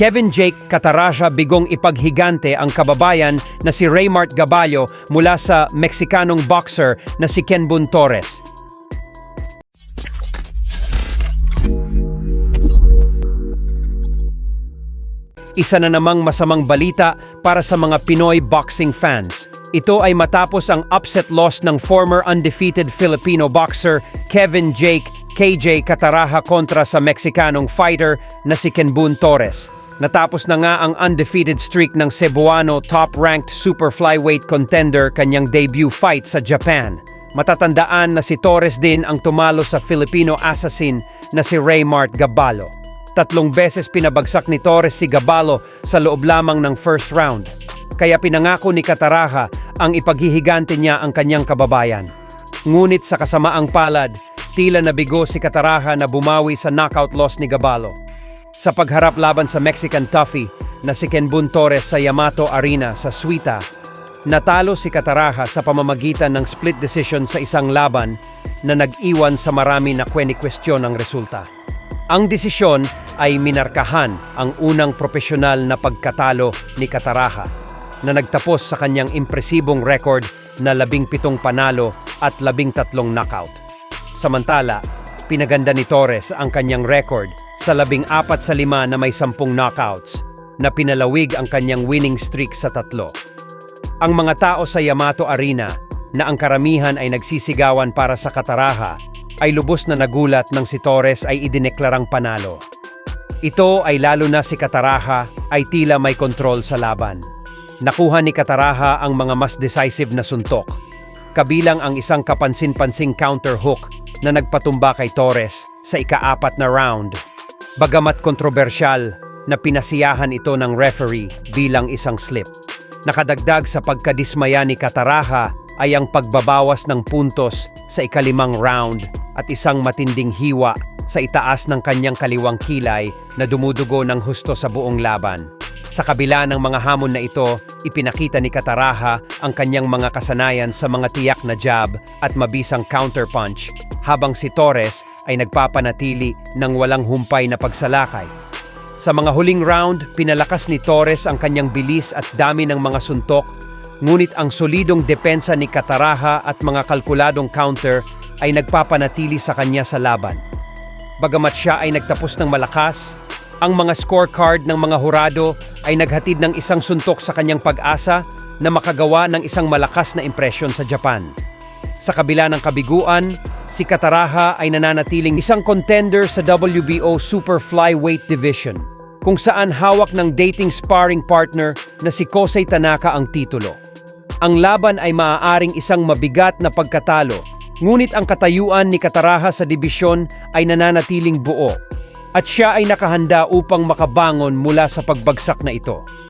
Kevin Jake Cataraja bigong ipaghigante ang kababayan na si Raymart Gaballo mula sa Meksikanong boxer na si Kenbun Torres. Isa na namang masamang balita para sa mga Pinoy boxing fans. Ito ay matapos ang upset loss ng former undefeated Filipino boxer Kevin Jake KJ Cataraha kontra sa Meksikanong fighter na si Kenbun Torres. Natapos na nga ang undefeated streak ng Cebuano top-ranked super flyweight contender kanyang debut fight sa Japan. Matatandaan na si Torres din ang tumalo sa Filipino assassin na si Raymart Gaballo. Tatlong beses pinabagsak ni Torres si Gaballo sa loob lamang ng first round. Kaya pinangako ni Cataraha ang ipaghihigante niya ang kanyang kababayan. Ngunit sa kasamaang palad, tila nabigo si Cataraha na bumawi sa knockout loss ni Gaballo. Sa pagharap laban sa Mexican toughie na si Kenbun Torres sa Yamato Arena sa Suita, natalo si Cataraha sa pamamagitan ng split decision sa isang laban na nag-iwan sa marami na kwestiyon ang resulta. Ang desisyon ay minarkahan ang unang profesional na pagkatalo ni Cataraha na nagtapos sa kanyang impresibong record na labing pitong panalo at labing tatlong knockout. Samantala, pinaganda ni Torres ang kanyang record sa labing apat sa lima na may sampung knockouts na pinalawig ang kanyang winning streak sa tatlo. Ang mga tao sa Yamato Arena na ang karamihan ay nagsisigawan para sa Kataraha ay lubos na nagulat nang si Torres ay idineklarang panalo. Ito ay lalo na si Kataraha ay tila may kontrol sa laban. Nakuha ni Kataraha ang mga mas decisive na suntok, kabilang ang isang kapansin-pansing counter hook na nagpatumba kay Torres sa ikaapat na round. Bagamat kontrobersyal na pinasiyahan ito ng referee bilang isang slip. Nakadagdag sa pagkadismaya ni Kataraha ay ang pagbabawas ng puntos sa ikalimang round at isang matinding hiwa sa itaas ng kanyang kaliwang kilay na dumudugo ng husto sa buong laban. Sa kabila ng mga hamon na ito, ipinakita ni Kataraha ang kanyang mga kasanayan sa mga tiyak na jab at mabisang counterpunch, habang si Torres ay nagpapanatili ng walang humpay na pagsalakay. Sa mga huling round, pinalakas ni Torres ang kanyang bilis at dami ng mga suntok, ngunit ang solidong depensa ni Kataraha at mga kalkuladong counter ay nagpapanatili sa kanya sa laban. Bagamat siya ay nagtapos ng malakas, ang mga scorecard ng mga hurado ay naghatid ng isang suntok sa kanyang pag-asa na makagawa ng isang malakas na impresyon sa Japan. Sa kabila ng kabiguan, si Kataraha ay nananatiling isang contender sa WBO Super Flyweight Division, kung saan hawak ng dating sparring partner na si Kosei Tanaka ang titulo. Ang laban ay maaaring isang mabigat na pagkatalo, ngunit ang katayuan ni Kataraha sa dibisyon ay nananatiling buo at siya ay nakahanda upang makabangon mula sa pagbagsak na ito.